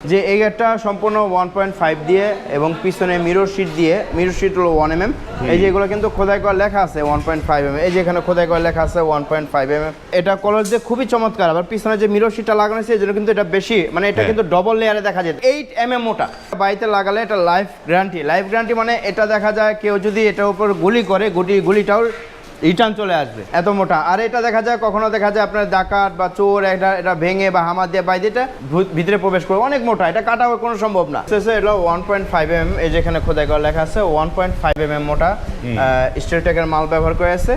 যে এই গেটটা সম্পূর্ণ ওয়ান পয়েন্ট ফাইভ দিয়ে এবং পিছনে মিরর শিট দিয়ে মিরর শিট হলো ওয়ান এম এম এই যে এগুলো কিন্তু খোদাই করা লেখা আছে ওয়ান পয়েন্ট ফাইভ এম এই যে এখানে খোদাই করা লেখা আছে one point five M M এটা কলার যে খুবই চমৎকার আবার পিছনে যে মিরর শিটটা লাগানো আছে এই জন্য কিন্তু এটা বেশি মানে এটা হ্যাঁ। কিন্তু ডবল লেয়ারে দেখা যায়। এইট এম এম ওটা বাড়িতে লাগালে এটা লাইফ গ্যারান্টি লাইফ গ্যারান্টি মানে এটা দেখা যায় কেউ যদি এটার উপর গুলি করে গুটি গুলিটাও রিটার্ন চলে আসবে। এত মোটা। আর এটা দেখা যায় কখনো দেখা যায় আপনার ডাকাত বা চোর এটা এটা ভেঙে বা হামার দিয়ে বাইরে এটা ভিতরে প্রবেশ করবে। অনেক মোটা এটা কাটা কোনো সম্ভব না। শেষে এটা ওয়ান পয়েন্ট ফাইভ এম এই যেখানে খোদাই করা লেখা আছে one point five M M মোটা স্ট্রেট টেকের মাল ব্যবহার করে আছে।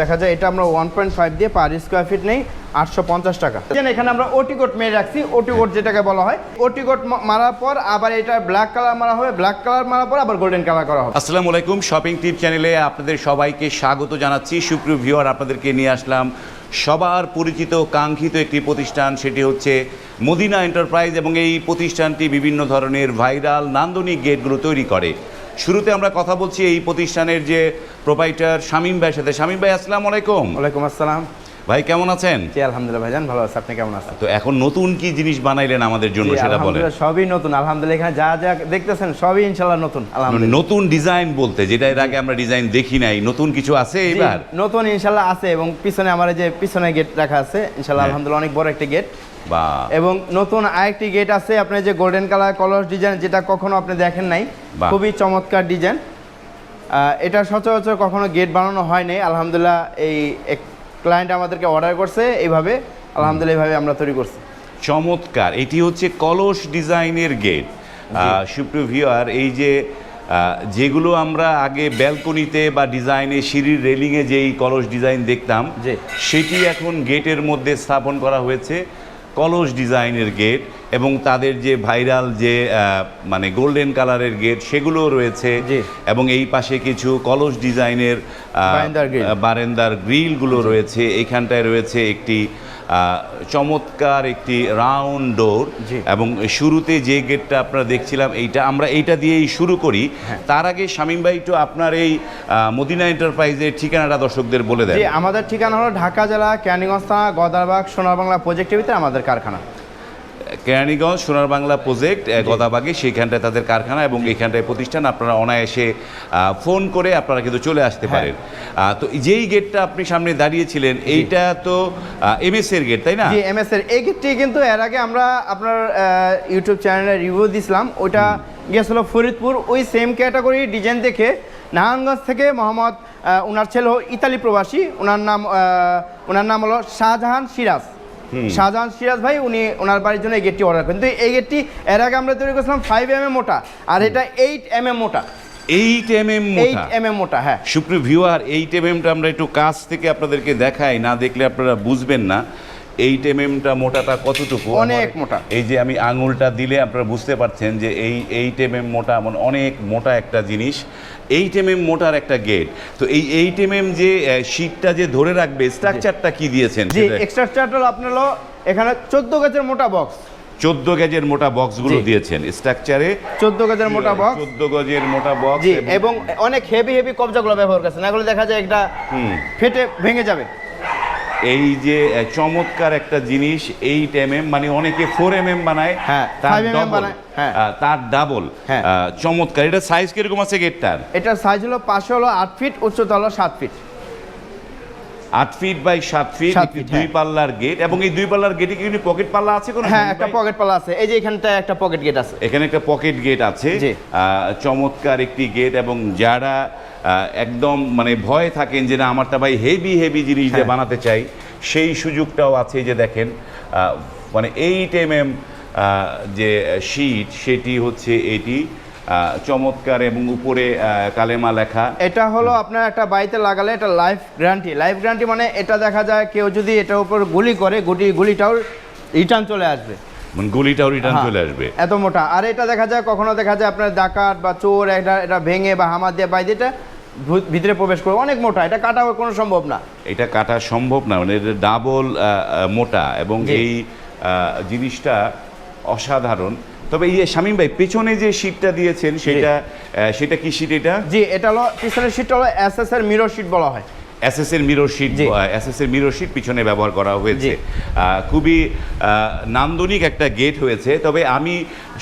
দেখা যায় এটা আমরা ওয়ান পয়েন্ট ফাইভ দিয়ে পার স্কোয়ার ফিট নেই আটশো পঞ্চাশ টাকা। এখানে আমরা ওটি কোট মেরে রাখছি ওটি কোট যেটাকে বলা হয়। ওটি কোট মারার পর আবার এটা ব্ল্যাক কালার মারা হবে ব্ল্যাক কালার মারার পর আবার গোল্ডেন কালার করা হবে। আসসালামু আলাইকুম শপিং টিপ চ্যানেলে আপনাদের সবাইকে স্বাগত জানাচ্ছি। সুপ্রিয় ভিউয়ার আপনাদেরকে নিয়ে আসলাম সবার পরিচিত কাঙ্ক্ষিত একটি প্রতিষ্ঠান সেটি হচ্ছে মদিনা এন্টারপ্রাইজ এবং এই প্রতিষ্ঠানটি বিভিন্ন ধরনের ভাইরাল নান্দনিক গেটগুলো তৈরি করে। শুরুতে আমরা কথা বলছি এই প্রতিষ্ঠানের যে প্রোপাইটার শামীম ভাইয়ের সাথে। শামীম ভাই আসসালামু আলাইকুম। ওয়ালাইকুম আসসালাম। ভাই কেমন আছেন? জি আলহামদুলিল্লাহ ভাইজান ভালো আছে। আপনি কেমন আছেন? তো এখন নতুন কি জিনিস বানাইলেন আমাদের জন্য সেটা বলেন। সবই নতুন। আলহামদুলিল্লাহ এখানে যা যা দেখতেছেন সবই ইনশাল্লাহ নতুন। আলহামদুলিল্লাহ। নতুন ডিজাইন বলতে যেটা এর আগে আমরা ডিজাইন দেখি নাই নতুন কিছু আছে এবার? নতুন ইনশাল্লাহ আছে এবং পিছনে আমার যে পিছনে গেট রাখা আছে ইনশাল্লাহ হ্যাঁ। আলহামদুলিল্লাহ অনেক বড় একটা গেট এবং নতুন আরেকটি গেট আছে আপনার যে গোল্ডেন কালার কলস ডিজাইন যেটা কখনো আপনি দেখেন নাই। খুবই চমৎকার ডিজাইন এটা সচরাচর কখনো গেট বানানো হয়নি আলহামদুলিল্লাহ এই ক্লায়েন্ট আমাদেরকে অর্ডার করছে এইভাবে আলহামদুলিল্লাহ এইভাবে আমরা তৈরি করছি। চমৎকার। এটি হচ্ছে কলস ডিজাইনের গেট সুপ্রিয় ভিউয়ার এই যে যেগুলো আমরা আগে ব্যালকনিতে বা ডিজাইনে সিঁড়ির রেলিংয়ে যেই কলস ডিজাইন দেখতাম। সেটি এখন গেটের মধ্যে স্থাপন করা হয়েছে। কলস ডিজাইনের গেট এবং তাদের যে ভাইরাল যে মানে গোল্ডেন কালারের গেট সেগুলো রয়েছে। এবং এই পাশে কিছু কলস ডিজাইনের বারান্দার গ্রিলগুলো রয়েছে এখানটায় রয়েছে একটি চমৎকার একটি রাউন্ড ডোর এবং শুরুতে যে গেটটা আপনারা দেখছিলাম এইটা আমরা এইটা দিয়েই শুরু করি। হ্যাঁ। তার আগে শামীম ভাই একটু আপনার এই মদিনা এন্টারপ্রাইজের ঠিকানাটা দর্শকদের বলে দেয় আমাদের ঠিকানা হলো ঢাকা জেলা ক্যানিগঞ্জ থানা গদারবাগ সোনার বাংলা প্রজেক্টের ভিতরে আমাদের কারখানা। কেরানীগঞ্জ সোনার বাংলা প্রজেক্ট গদাবাগে সেইখানটায় তাদের কারখানা এবং এইখানটায় প্রতিষ্ঠান। আপনারা অনায়াসে ফোন করে আপনারা কিন্তু চলে আসতে হ্যাঁ। পারেন। তো যেই গেটটা আপনি সামনে দাঁড়িয়েছিলেন এইটা তো এমএস এর গেট তাই না? জি এমএস এর। এই গেটটি কিন্তু এর আগে আমরা আপনার ইউটিউব চ্যানেলে রিভিউ দিছিলাম। ওইটা গেছিল ফরিদপুর। ওই সেম ক্যাটাগরি ডিজাইন দেখে নারায়ণগঞ্জ থেকে মোহাম্মদ ওনার ছেলে ইতালি প্রবাসী। ওনার নাম ওনার নাম হলো শাহজাহান সিরাজ। শাহজাহান সিরাজ ভাই উনি ওনার বাড়ির জন্য এই গেটটি অর্ডার করেন। তো এই গেটটি এর আগে আমরা তৈরি করেছিলাম ফাইভ এম এম মোটা আর এটা এইট এম এম মোটা। Eight M M eight M M মোটা হ্যাঁ। সুপ্রিয় ভিউয়ার এইট এম এমটা আমরা একটু কাছ থেকে আপনাদেরকে দেখাই না দেখলে আপনারা বুঝবেন না। এইট এম এমটা মোটাটা কতটুকু? অনেক মোটা। এই যে আমি আঙুলটা দিলে আপনারা বুঝতে পারছেন যে এই এইট এম এম মোটা মানে অনেক মোটা একটা জিনিস। এইট এম এম মোটার একটা গেট তো এই এইট এম এম যে শীটটা যে ধরে রাখবে স্ট্রাকচারটা কি দিয়েছেন জি এক্সট্রা আপনার এখানে চোদ্দ গেজের মোটা বক্স চোদ্দ গেজের মোটা বক্সগুলো। দিয়েছেন স্ট্রাকচারে চোদ্দ গেজের মোটা বক্স চোদ্দ গজের মোটা বক্স এবং অনেক হেভি হেভি কবজাগুলো ব্যবহার করছেন। এগুলো দেখা যায় একটা ফেটে ভেঙে যাবে। এই যে চমৎকার একটা জিনিস এইট এম এম মানে অনেকে ফোর এম এম বানায় হ্যাঁ, তার 5 বানায়, হ্যাঁ। তার ডাবল হ্যাঁ। চমৎকার এটা সাইজ কীরকম আছে গেটটার এটা সাইজ হলো পাশে হলো আট ফিট উচ্চতা হলো সাত ফিট আট ফিট বাই সাত ফিট দুই হ্যাঁ। পাল্লার গেট এবং এই দুই পাল্লার গেটে কি পকেট পাল্লা আছে কোনো? হ্যাঁ একটা পকেট পাল্লা আছে। এই যে এখানটায় একটা পকেট গেট আছে। এখানে একটা পকেট গেট আছে। চমৎকার একটি গেট এবং যারা একদম মানে ভয় থাকেন যে না আমারটা ভাই হেভি হেভি জিনিস দিয়ে হ্যাঁ। বানাতে চাই সেই সুযোগটাও আছে যে দেখেন। মানে এইট এম এম যে শীট সেটি হচ্ছে এটি চমৎকার এবং উপরে কালেমা লেখা। এটা হলো আপনার একটা বাড়িতে লাগালে এটা লাইফ গ্যারান্টি লাইফ গ্যারান্টি মানে এটা দেখা যায় কেউ যদি এটার উপর গুলি করে গুটি গুলিটাও রিটার্ন চলে আসবে। মানে গুলিটাও রিটার্ন হ্যাঁ, চলে আসবে। এত মোটা। আর এটা দেখা যায় কখনো দেখা যায় আপনার ডাকাত বা চোর এটা এটা ভেঙে বা হামার দিয়ে বাইরে এটা ভিতরে প্রবেশ করে অনেক মোটা এটা কাটা কোনো সম্ভব না। এটা কাটা সম্ভব না মানে এটা ডাবল মোটা এবং এই জিনিসটা অসাধারণ। তবে এই যে শামীম ভাই পেছনে যে শীটটা দিয়েছেন সেটা সেটা কি শীট এটা? জি এটা হলো পিছনের সিটটা হলো এস এস এর মিরর সিট বলা হয়। এসএস এর মিরর শিট। এসএস এর মিরর শিট পিছনে ব্যবহার করা হয়েছে। খুবই নান্দনিক একটা গেট হয়েছে তবে আমি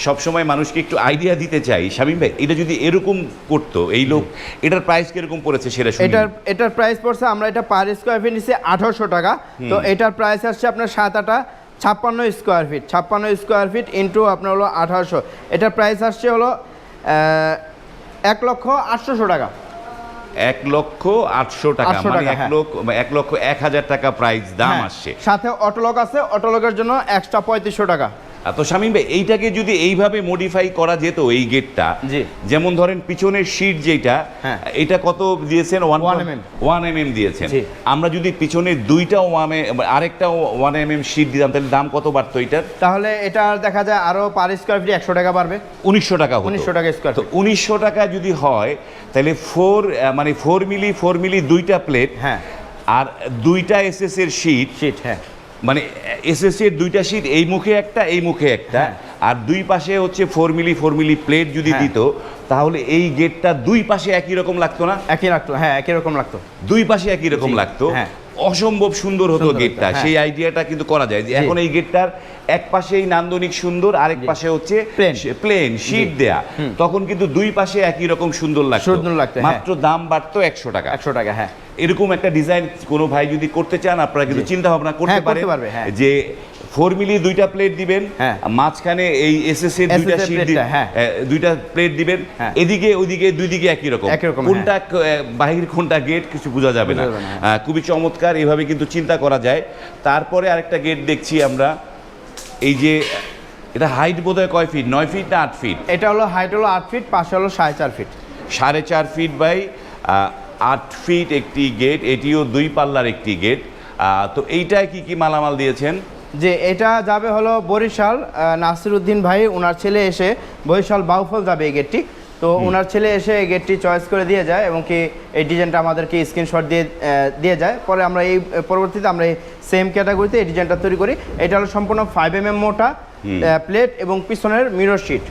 সবসময় মানুষকে একটু আইডিয়া দিতে চাই। শামীম ভাই এটা যদি এরকম করতো এই লোক এটার প্রাইস কীরকম পড়েছে সেটা এটার এটার প্রাইস পড়ছে আমরা এটা পার স্কোয়ার ফিট নিচ্ছি আঠারোশো টাকা। তো এটার প্রাইস আসছে আপনার সাত আটা ছাপ্পান্ন স্কোয়ার ফিট ছাপ্পান্ন স্কোয়ার ফিট ইন্টু আপনার হলো আঠারোশো। এটার প্রাইস আসছে হলো এক লক্ষ আটশোশো টাকা। এক লক্ষ আটশো টাকা 800 মানে এক হ্যাঁ। লক্ষ এক লক্ষ এক হাজার টাকা প্রাইস দাম হ্যাঁ, আসছে। সাথে অটোলক আছে অটোলকের জন্য একশো পঁয়ত্রিশশো টাকা। তো শামীম ভাই এইটাকে যদি এইভাবে মডিফাই করা যেত এই গেটটা। যেমন ধরেন পিছনের শীট যেটা হ্যাঁ। এটা কত দিয়েছেন? One 1 mm one M M দিয়েছেন আমরা যদি পিছনে দুইটা ওয়ান আরেকটা ওয়ান এম এম শীট দিতাম তাহলে দাম কত বাড়তো এটার? তাহলে এটা দেখা যায় আরও পার স্কোয়ার ফিট একশো টাকা বাড়বে। উনিশশো টাকা উনিশশো টাকা স্কোয়ার তো ফিট উনিশশো টাকা যদি হয় তাহলে ফোর মানে ফোর মিলি ফোর মিলি দুইটা প্লেট হ্যাঁ। আর দুইটা এস এর শীট শীট হ্যাঁ। মানে এসএসসি এর দুইটা শীট এই মুখে একটা এই মুখে একটা হ্যাঁ। আর দুই পাশে হচ্ছে four milli four milli plate যদি হ্যাঁ। দিত তাহলে এই গেটটা দুই পাশে একই রকম লাগতো না একই লাগতো হ্যাঁ একই রকম লাগতো দুই পাশে একই রকম লাগতো হ্যাঁ। অসম্ভব সুন্দর হতো গেটটা। হ্যাঁ। সেই আইডিয়াটা কিন্তু করা যায় এখন এই গেটটার এক পাশেই নান্দনিক সুন্দর আরেক পাশে হচ্ছে প্লেন। শীট দেয়া। তখন কিন্তু দুই পাশে একই রকম সুন্দর লাগতো। সুন্দর লাগতো, হ্যাঁ। মাত্র দাম বাড়তো একশো টাকা। একশো টাকা হ্যাঁ। এরকম একটা ডিজাইন কোনো ভাই যদি করতে চান আপনারা কিন্তু চিন্তা ভাবনা করতে পারে হ্যাঁ। যে ফোর মিলি দুইটা প্লেট দিবেন হ্যাঁ। মাঝখানে এই এস এস এর দুইটা শীট হ্যাঁ। দুইটা প্লেট দিবেন হ্যাঁ। এদিকে ওইদিকে দুই দিকে একই রকম। কোনটা বাহির কোনটা গেট কিছু বোঝা যাবে না। খুবই চমৎকার এভাবে কিন্তু চিন্তা করা যায়। তারপরে আরেকটা গেট দেখছি আমরা এই যে এটা হাইট বোধহয় কয় ফিট নয় ফিট না আট ফিট এটা হলো হাইট হলো আট ফিট পাশে হলো সাড়ে চার ফিট সাড়ে চার ফিট বাই আট ফিট একটি গেট এটিও দুই পাল্লার একটি গেট তো এইটায় কি কি মালামাল দিয়েছেন? যে এটা যাবে হলো বরিশাল নাসির উদ্দিন ভাই ওনার ছেলে এসে বরিশাল বাউফল যাবে এই গেটটি তো ওনার ছেলে এসে এই গেটটি চয়েস করে দিয়ে যায় এবং কি এই ডিজাইনটা আমাদেরকে স্ক্রিনশট দিয়ে দিয়ে যায়। পরে আমরা এই পরবর্তীতে আমরা এই সেম ক্যাটাগরিতে এই ডিজাইনটা তৈরি করি। এটা হলো সম্পূর্ণ ফাইভ এম এম মোটা প্লেট এবং পিছনের মিরর শিট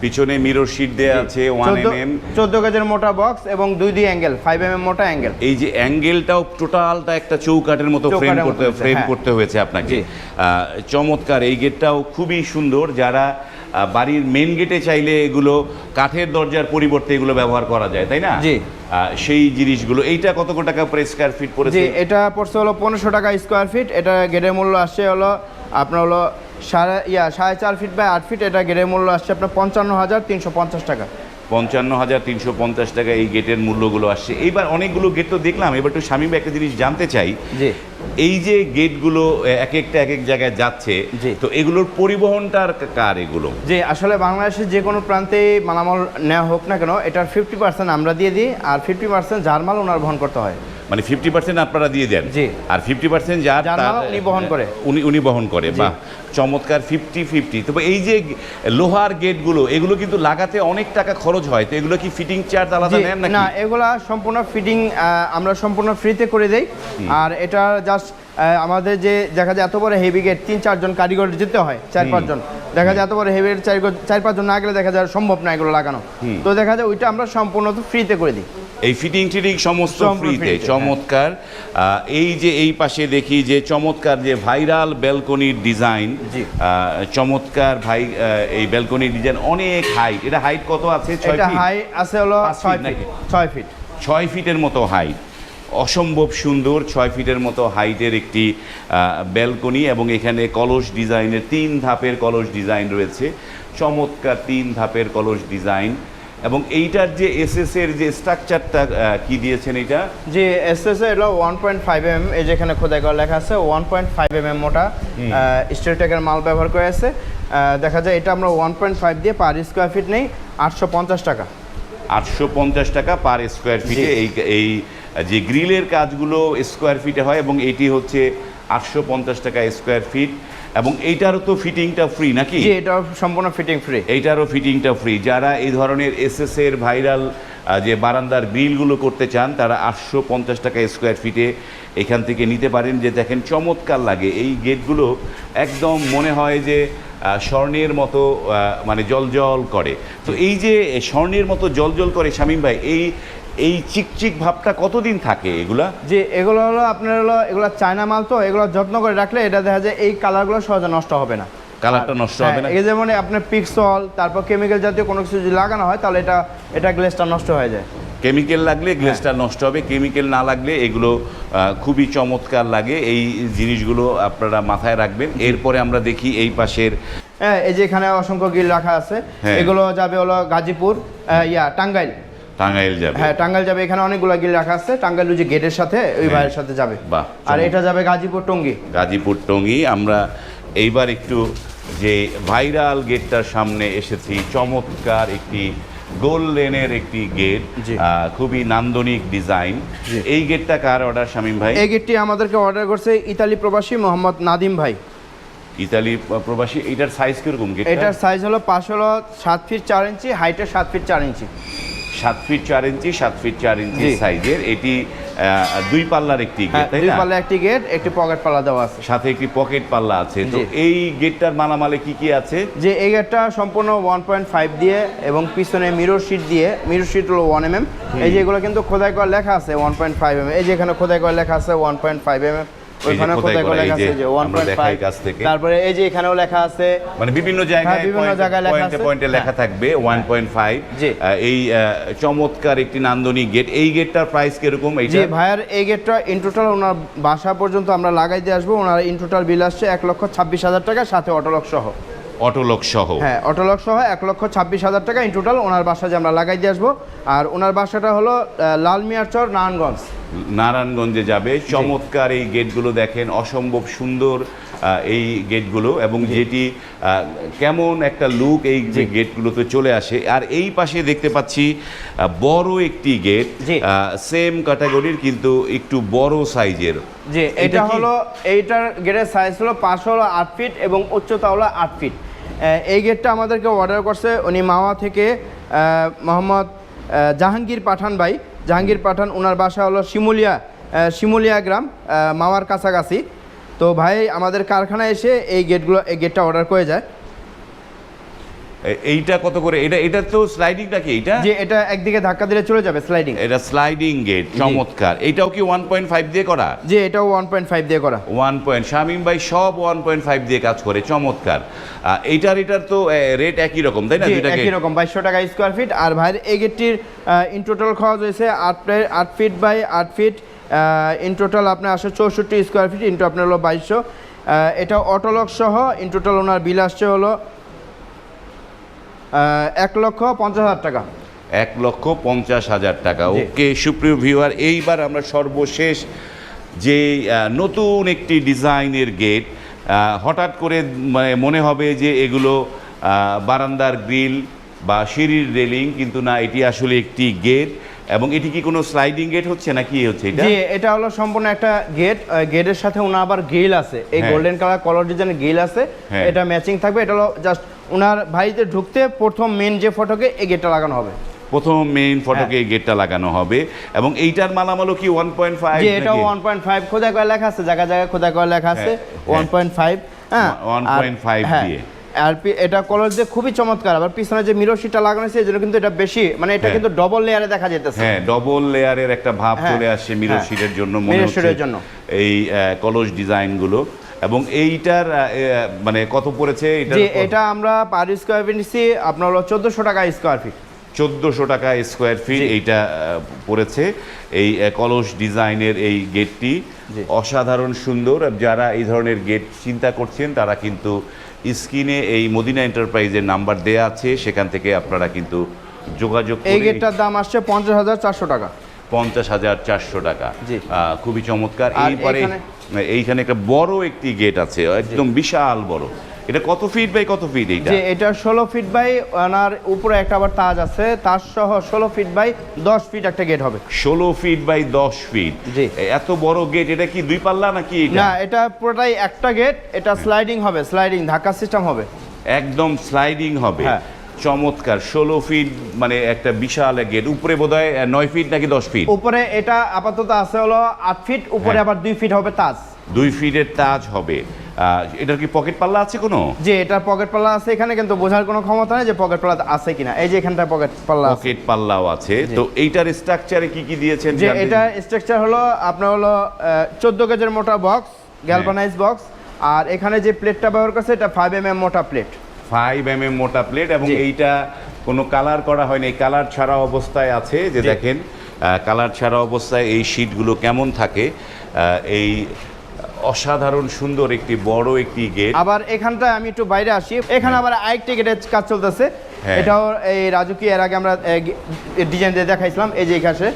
পিছনে মিরর শিট দেওয়া আছে ওয়ান এম এম চোদ্দ গেজের মোটা বক্স এবং দুই দুই অ্যাঙ্গেল ফাইভ এম এম মোটা অ্যাঙ্গেল এই যে অ্যাঙ্গেলটাও টোটালটা একটা চৌকাটের মতো ফ্রেম চৌকাঠের করতে ফ্রেম হ্যাঁ। করতে হয়েছে আপনাকে। চমৎকার এই গেটটাও খুবই সুন্দর। যারা বাড়ির মেন গেটে চাইলে এগুলো কাঠের দরজার পরিবর্তে এগুলো ব্যবহার করা যায় তাই না? জি। সেই জিনিসগুলো। এইটা কত কত টাকা পার স্কয়ার ফিট পড়েছে? জি এটা পড়ছে হলো পনেরোশো টাকা স্কোয়ার ফিট এটা গেটের মূল্য আসছে হলো আপনার হলো সাড়ে ইয়া সাড়ে চার ফিট বাই আট ফিট এটা গেটের মূল্য আসছে আপনার পঞ্চান্ন হাজার তিনশো পঞ্চাশ টাকা। পঞ্চান্ন হাজার তিনশো পঞ্চাশ টাকা এই গেটের মূল্যগুলো আসছে। এইবার অনেকগুলো গেট তো দেখলাম এবার একটু স্বামী একটা জিনিস জানতে চাই। জি। এই যে গেটগুলো এক একটা এক এক জায়গায় যাচ্ছে জি। তো এগুলোর পরিবহনটার কার এগুলো? জি আসলে বাংলাদেশের যে কোনো প্রান্তে মালামাল নেওয়া হোক না কেন এটার ফিফটি পার্সেন্ট আমরা দিয়ে দিই আর ফিফটি পার্সেন্ট জার্মাল ওনার বহন করতে হয়। মানে ফিফটি পার্সেন্ট আপনারা দিয়ে দেন। আর ফিফটি পার্সেন্ট যার যার উনি বহন করে। উনি উনি বহন করে বা চমৎকার ফিফটি ফিফটি তবে এই যে লোহার গেটগুলো এগুলো কিন্তু লাগাতে অনেক টাকা খরচ হয়। তো এগুলো কি ফিটিং চার্জ আলাদা নেন না এগুলা সম্পূর্ণ ফিটিং আমরা সম্পূর্ণ ফ্রিতে করে দেই। আর এটা জাস্ট আমাদের যে দেখা যায় এত বড় হেভি গেট তিন চারজন কারিগর যেতে হয় চার পাঁচজন। দেখা যায় এত বড় হেভি চার চার পাঁচজন না গেলে দেখা যায় সম্ভব না এগুলো লাগানো। তো দেখা যায় ওইটা আমরা সম্পূর্ণ ফ্রিতে করে দিই। এই ফিটিং টিটিং সমস্ত ফ্রিতে হ্যাঁ। চমৎকার। এই যে এই পাশে দেখি যে চমৎকার যে ভাইরাল ব্যালকনির ডিজাইন চমৎকার ভাই এই ব্যালকনির ডিজাইন অনেক হাইট এটা হাইট কত আছে? ছয় feet? হাই আছে হলো ছয় ফিট ছয় ফিট ছয় ফিটের মতো হাইট অসম্ভব সুন্দর ছয় ফিটের মতো হাইটের একটি ব্যালকনি এবং এখানে কলস ডিজাইনের তিন ধাপের কলস ডিজাইন রয়েছে। চমৎকার তিন ধাপের কলস ডিজাইন এবং এইটার যে এসএস এর যে স্ট্রাকচারটা কি দিয়েছেন এটা? যে S S one point five M এই যেখানে খোদাই করা লেখা আছে one point five M M মোটা স্টেটেকের মাল ব্যবহার করে আছে। দেখা যায় এটা আমরা ওয়ান পয়েন্ট ফাইভ দিয়ে পার স্কোয়ার ফিট নেই আটশো পঞ্চাশ টাকা। আটশো পঞ্চাশ টাকা পার স্কোয়ার ফিটে এই এই যে গ্রিলের কাজগুলো স্কোয়ার ফিটে হয় এবং এটি হচ্ছে আটশো পঞ্চাশ টাকা স্কোয়ার ফিট এবং এইটারও তো ফিটিংটা ফ্রি নাকি? এটা সম্পূর্ণ ফিটিং ফ্রি এইটারও ফিটিংটা ফ্রি যারা এই ধরনের এসএস এর ভাইরাল যে বারান্দার গ্রিলগুলো করতে চান তারা আটশো পঞ্চাশ টাকা স্কোয়ার ফিটে এখান থেকে নিতে পারেন। যে দেখেন চমৎকার লাগে। এই গেটগুলো একদম মনে হয় যে স্বর্ণের মতো মানে জল জল করে। তো এই যে স্বর্ণের মতো জল জল করে শামীম ভাই এই এই চিকচিক ভাবটা কতদিন থাকে এগুলা? যে এগুলো হলো আপনার হলো এগুলো চায়না মাল তো এগুলো যত্ন করে রাখলে এটা দেখা যায় এই কালারগুলো সহজে নষ্ট হবে না। কালারটা নষ্ট হবে না? হ্যাঁ, এই যেমন আপনার পিক্সল তারপর কেমিক্যাল জাতীয় কোনো কিছু যদি লাগানো হয় তাহলে এটা এটা গ্লেসটা নষ্ট হয়ে যায়। কেমিক্যাল লাগলে গ্লেসটা নষ্ট হবে কেমিক্যাল না লাগলে এগুলো খুবই চমৎকার লাগে। এই জিনিসগুলো আপনারা মাথায় রাখবেন। এরপরে আমরা দেখি এই পাশের হ্যাঁ এই যে এখানে অসংখ্য গিল রাখা আছে। হ্যাঁ। এগুলো যাবে হলো গাজীপুর ইয়া টাঙ্গাইল। টাঙ্গাইল যাবে। হ্যাঁ টাঙ্গাইল যাবে। এখানে অনেকগুলো গিল রাখা আছে। টাঙ্গাইল যে গেটের সাথে ওই হ্যাঁ। ভাইয়ের সাথে যাবে। বাহ, আর এটা যাবে গাজীপুর টঙ্গী। গাজীপুর টঙ্গী। আমরা এইবার একটু যে ভাইরাল গেটটার সামনে এসেছি চমৎকার একটি গোল্ডেনের একটি গেট। খুবই নান্দনিক ডিজাইন। এই গেটটা কার অর্ডার শামীম ভাই? এই গেটটি আমাদেরকে অর্ডার করছে ইতালি প্রবাসী মোহাম্মদ নাদিম ভাই। ইতালি প্রবাসী এটার সাইজ কীরকম গেট এটার সাইজ হলো পাশ হলো সাত ফিট চার ইঞ্চি হাইটের সাত ফিট চার ইঞ্চি সাত ফিট চার ইঞ্চি সাত ফিট চার ইঞ্চি সাইজের। এটি দুই পাল্লার একটি হ্যাঁ গেট দুই না? পাল্লা একটি গেট একটি পকেট পাল্লা দেওয়া আছে। সাথে একটি পকেট পাল্লা আছে। তো এই গেটটার মালামালে কি কি আছে? যে এই গেটটা সম্পূর্ণ ওয়ান পয়েন্ট ফাইভ দিয়ে এবং পিছনে মিরর শিট দিয়ে মিরর শিট হলো ওয়ান এম এম এই যে এগুলো কিন্তু খোদাই করা লেখা আছে ওয়ান পয়েন্ট ফাইভ এম এই যে এখানে খোদাই করা লেখা আছে one point five M M ওইখানে খোদাই করা, আছে যে ওয়ান আমরা পয়েন্ট দেখাই ফাইভ কাছ থেকে। তারপরে এই যে এখানেও লেখা আছে। মানে বিভিন্ন জায়গায় হ্যাঁ, বিভিন্ন জায়গায় লেখা আছে। পয়েন্টে লেখা থাকবে ওয়ান পয়েন্ট ফাইভ জি। এই চমৎকার একটি নান্দনিক গেট এই গেটটার প্রাইস কীরকম যে এইটা? ভাইয়ার এই গেটটা ইন টোটাল ওনার বাসা পর্যন্ত আমরা লাগাই দিয়ে আসব। ওনার ইন টোটাল বিল আসছে এক লক্ষ ছাব্বিশ হাজার টাকা সাথে অটোলক সহ। অটোলক সহ। হ্যাঁ অটোলক সহ এক লক্ষ ছাব্বিশ হাজার টাকা ইন টোটাল ওনার বাসা যে আমরা লাগাই দিয়ে আসব। আর ওনার বাসাটা হলো আহ, লালমিয়ারচর নারায়ণগঞ্জ। নারায়ণগঞ্জে যাবে। চমৎকার এই গেটগুলো দেখেন অসম্ভব সুন্দর এই গেটগুলো এবং যেটি কেমন একটা লুক এই যে গেটগুলোতে চলে আসে। আর এই পাশে দেখতে পাচ্ছি বড় একটি গেট। সেম ক্যাটাগরির কিন্তু একটু বড় সাইজের যে এটা হলো এইটার গেটের সাইজ হলো পাঁচ হলো আট ফিট এবং উচ্চতা হলো আট ফিট এই গেটটা আমাদেরকে অর্ডার করছে উনি মাওয়া থেকে মোহাম্মদ জাহাঙ্গীর পাঠান ভাই। জাহাঙ্গীর পাঠান, ওনার বাসা হলো শিমুলিয়া শিমুলিয়া গ্রাম মামার কাছাকাছি। তো ভাই, আমাদের কারখানায় এসে এই গেটগুলো এই গেটটা অর্ডার করে যায়। এইটা কত করে? এটা এটা তো স্লাইডিং নাকি এইটা? যে এটা একদিকে ধাক্কা দিলে চলে যাবে স্লাইডিং এটা স্লাইডিং গেট চমৎকার। এটাও কি ওয়ান পয়েন্ট ফাইভ দিয়ে করা? যে এটাও ওয়ান পয়েন্ট ফাইভ দিয়ে করা। ওয়ান পয়েন্ট শামিম ভাই সব ওয়ান পয়েন্ট ফাইভ দিয়ে কাজ করে চমৎকার। এইটার এটার তো রেট একই রকম তাই না? দুইটা একই রকম বাইশশো টাকা স্কোয়ার ফিট আর ভাইয়ের এই গেটটির ইন টোটাল খরচ হয়েছে আট প্লে- আট ফিট বাই আট ফিট ইন টোটাল আপনার আসে চৌষট্টি স্কোয়ার ফিট ইন্টু আপনার হলো বাইশশো। এটা অটোলক সহ ইন টোটাল ওনার বিল আসছে হলো এক লক্ষ পঞ্চাশ হাজার টাকা। এক লক্ষ পঞ্চাশ হাজার টাকা। ওকে সুপ্রিয় ভিউয়ার এইবার আমরা সর্বশেষ যে নতুন একটি ডিজাইনের গেট হঠাৎ করে মানে মনে হবে যে এগুলো বারান্দার গ্রিল বা সিঁড়ির রেলিং কিন্তু না এটি আসলে একটি গেট। এবং এটি কি কোনো স্লাইডিং গেট হচ্ছে না কি হচ্ছে এটা? জি এটা হলো সম্পূর্ণ একটা গেট। গেটের সাথে ওনার আবার গেল আছে। এই হ্যাঁ। গোল্ডেন কালার কলার ডিজাইনের গেল আছে। হ্যাঁ। এটা ম্যাচিং থাকবে। এটা হলো জাস্ট ওনার ভাইতে ঢুকতে প্রথম মেন যে ফটোকে এই গেটটা লাগানো হবে প্রথম মেইন ফটোকে হ্যাঁ। এই গেটটা লাগানো হবে এবং এইটার মালামালও কি ওয়ান পয়েন্ট ফাইভ যে এটাও ওয়ান পয়েন্ট ফাইভ খোদা করে লেখা আছে জায়গা জায়গায় খোদা করে লেখা আছে হ্যাঁ, ওয়ান পয়েন্ট ফাইভ হ্যাঁ 1.5 আর- হ্যাঁ, দিয়ে। আর পি- এটা কলার দিয়ে খুবই চমৎকার আবার পিছনে যে মিরর শিটটা লাগানো আছে এই জন্য কিন্তু এটা বেশি মানে এটা হ্যাঁ। কিন্তু ডবল লেয়ারে দেখা যেতেছে হ্যাঁ ডবল লেয়ারের একটা ভাব হ্যাঁ, চলে আসছে মিরর হ্যাঁ। শিটের জন্য মনে হচ্ছে জন্য। এই কলস ডিজাইনগুলো এবং এইটার মানে কত পড়েছে যে এটা আমরা পার স্কোয়ার ফিট নিচ্ছি আপনার হলো চোদ্দোশো টাকা স্কোয়ার ফিট চোদ্দোশো টাকা স্কোয়ার ফিট এইটা পড়েছে। এই কলস ডিজাইনের এই গেটটি অসাধারণ সুন্দর। যারা এই ধরনের গেট চিন্তা করছেন তারা কিন্তু স্ক্রিনে এই মদিনা এন্টারপ্রাইজের নাম্বার দেয়া আছে। সেখান থেকে আপনারা কিন্তু যোগাযোগ এই গেটটার দাম আসছে পঞ্চাশ হাজার চারশো টাকা। পঞ্চাশ হাজার চারশো টাকা। খুবই চমৎকার। এইবারে এইখানে একটা বড় একটি গেট আছে একদম বিশাল বড়। এটা কত ফিট বাই কত ফিট এইটা? যে এটা ষোলো ফিট বাই ওনার উপরে একটা আবার তাজ আছে। তাজ সহ ষোলো ফিট বাই দশ ফিট একটা গেট হবে। ষোলো ফিট বাই দশ ফিট জি। এত বড় গেট এটা কি দুই পাল্লা নাকি এটা না এটা পুরোটাই একটা গেট এটা স্লাইডিং হবে স্লাইডিং ধাক্কা সিস্টেম হবে। একদম স্লাইডিং হবে। হ্যাঁ। চমৎকার ষোলো ফিট মানে একটা বিশাল গেট উপরে বোধ হয় নয় ফিট নাকি দশ ফিট উপরে এটা আপাতত আছে হলো আট ফিট উপরে হ্যাঁ। আবার দুই ফিট হবে তাজ। দুই ফিটের তাজ হবে। এটার কি পকেট পাল্লা আছে কোনো? যে এটা পকেট পাল্লা আছে এখানে কিন্তু বোঝার কোনো ক্ষমতা নেই যে পকেট পাল্লা আছে কিনা। এই যে এখানটা পকেট পাল্লা পকেট পাল্লাও আছে। তো এইটার স্ট্রাকচারে কি কি দিয়েছেন যে এটা স্ট্রাকচার হলো আপনার হলো চোদ্দ গেজের মোটা বক্স গ্যালভানাইজ বক্স আর এখানে যে প্লেটটা ব্যবহার করছে এটা ফাইভ এম এম মোটা প্লেট ফাইভ এম এম মোটা প্লেট এবং এইটা কোনো কালার করা হয়নি। কালার ছাড়া অবস্থায় আছে যে দেখেন কালার ছাড়া অবস্থায় এই শিটগুলো কেমন থাকে এই অসাধারণ সুন্দর একটি বড় একটি গেট আবার এখানটা আমি একটু বাইরে আসি। এখানে আবার আরেকটি গেটের কাজ চলতেছে। হ্যাঁ। এটাও এই রাজুকি এর আগে আমরা ডিজাইন দিয়ে দেখাইছিলাম। এই যে এখানে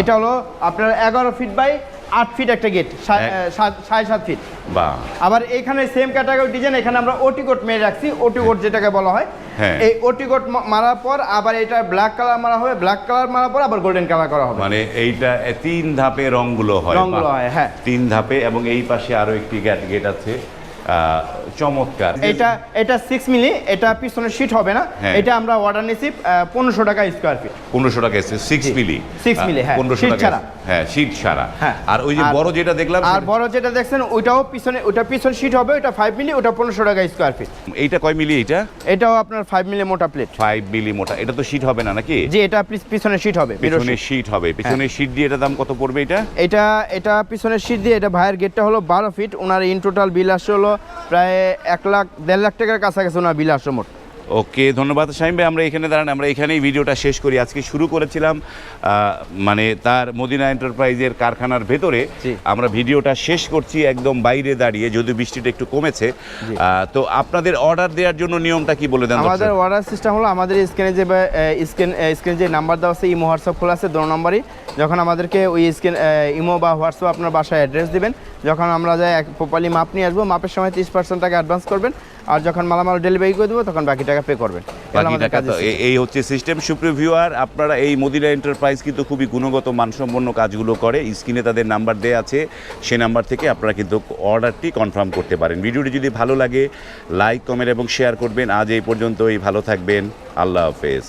এটা হলো আপনার এগারো ফিট বাই আট ফিট একটা গেট হ্যাঁ। সাড়ে সাত ফিট বা। আবার এখানে সেম ক্যাটাগরি ডিজাইন এখানে আমরা ওটি কোট মেরে রাখছি ওটি কোট যেটাকে বলা হয়। হ্যাঁ। এই ওটি কোট মারার পর আবার এটা ব্ল্যাক কালার মারা হবে ব্ল্যাক কালার মারার পর আবার গোল্ডেন কালার করা হবে। মানে এইটা তিন ধাপে রংগুলো হয় রংগুলো হয়, হ্যাঁ। তিন ধাপে এবং এই পাশে আরও একটি গেট গেট আছে চমৎকার। এটা এটা সিক্স মিলি এটা পিছনে শীট হবে না। হ্যাঁ। এটা আমরা অর্ডার নিছি পনেরোশো টাকা স্কোয়ার ফিট পনেরোশো টাকা সিক্স মিলি six মিলি, হ্যাঁ, পনেরোশো টাকা। হ্যাঁ শীট ছাড়া। হ্যাঁ। আর ওই যে বড় যেটা দেখলাম আর বড় যেটা দেখছেন ওইটাও পিছনে ওটা পিছন শীট হবে ওটা ফাইভ মিলি ওটা পনেরোশো টাকা স্কোয়ার ফিট এইটা কয় মিলি এইটা? এটাও আপনার ফাইভ মিলি মোটা প্লেট ফাইভ মিলি মোটা। এটা তো শীট হবে না নাকি? যে এটা পিছনে শীট হবে পেছনে। শীট হবে। পেছনে শীট দিয়ে এটা দাম কত পড়বে এটা? এটা এটা পিছনের শীট দিয়ে এটা ভাইয়ের গেটটা হলো বারো ফিট ওনার ইন টোটাল বিল আসছে হলো প্রায় এক লাখ দেড় লাখ টাকার কাছাকাছি ওনার বিল আসছে মোট। ওকে ধন্যবাদ। শাহিম ভাই আমরা এখানে দাঁড়ান আমরা এখানেই ভিডিওটা শেষ করি। আজকে শুরু করেছিলাম মানে তার মদিনা এন্টারপ্রাইজের কারখানার ভেতরে। আমরা ভিডিওটা শেষ করছি একদম বাইরে দাঁড়িয়ে যদিও বৃষ্টিটা একটু কমেছে। তো আপনাদের অর্ডার দেওয়ার জন্য নিয়মটা কি বলে দেন আমাদের অর্ডার সিস্টেম হলো আমাদের স্ক্রিনে যে স্ক্রিন স্ক্রিনে যে নাম্বার দেওয়া আছে ইমো হোয়াটসঅ্যাপ খোলা আছে দু নম্বরই। যখন আমাদেরকে ওই স্ক্রিন ইমো বা হোয়াটসঅ্যাপ আপনার বাসায় অ্যাড্রেস দিবেন যখন আমরা যাই প্রপারলি মাপ নিয়ে আসব মাপের সময় তিরিশ পার্সেন্ট টাকা অ্যাডভান্স করবেন আর যখন মালামাল ডেলিভারি করে দেবো তখন বাকি টাকা পে করবেন। এই হচ্ছে সিস্টেম সুপ্রিয় ভিউয়ার আপনারা এই মদিনা এন্টারপ্রাইজ কিন্তু খুবই গুণগত মানসম্পন্ন কাজগুলো করে। স্ক্রিনে তাদের নাম্বার দেওয়া আছে সে নাম্বার থেকে আপনারা কিন্তু অর্ডারটি কনফার্ম করতে পারেন। ভিডিওটি যদি ভালো লাগে লাইক কমেন্ট এবং শেয়ার করবেন। আজ এই পর্যন্তই ভালো থাকবেন। আল্লাহ হাফেজ।